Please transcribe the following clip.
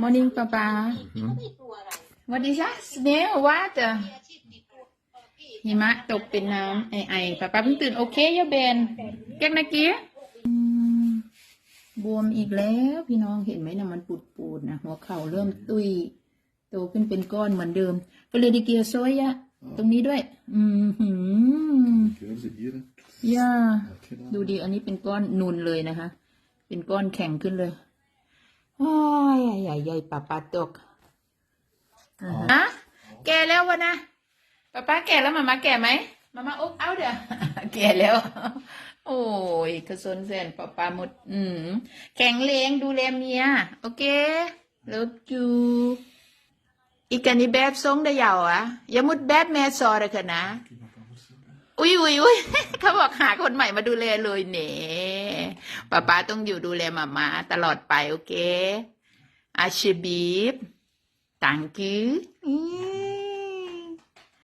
morning ป้าป้า Mhm. What is that snail what หิมะตกเป็นน้ำไอไอป้าป้าเพิ่งตื่นโอเคยะเบนแก๊กนากี้อืมบวมอีกแล้วพี่น้องเห็นไหมนะมันปูดปูดๆนะหัวเข่าเริ่มตุยโตขึ้นเป็นก้อนเหมือนเดิมก็เลยดิเกียร์โซยอะตรงนี้ด้วย อืมหืม Kunnen ze hier? ย่า Oké dan. ดูดีอันนี้เป็นก้อนนูนเลยนะคะ เป็นก้อนแข็งขึ้นเลย โอ้ยใหญ่ใหญ่ป้าป้าตกอะแก่แล้ววะนะป้าป้าแก่แล้วมามาแก่ไหมมามาอุ๊บเอาเดี๋ยวแก่แล้ว โอ้ยกระสนแสนป้าป้าหมด อืมแข็งแรงดูแลเมียโอเคลิฟจูอีกันนี่แบบทรงได้ยาวอะอย่ามุดแบบแม่ซอเลยค่ะนะ อุ้ยอุ้ยอุ้ย เขาบอกหาคนใหม่มาดูแลเลยเน่ป้าป้าต้องอยู่ดูแลหมามาตลอดไปโอเคอาชีบีบตังกืออื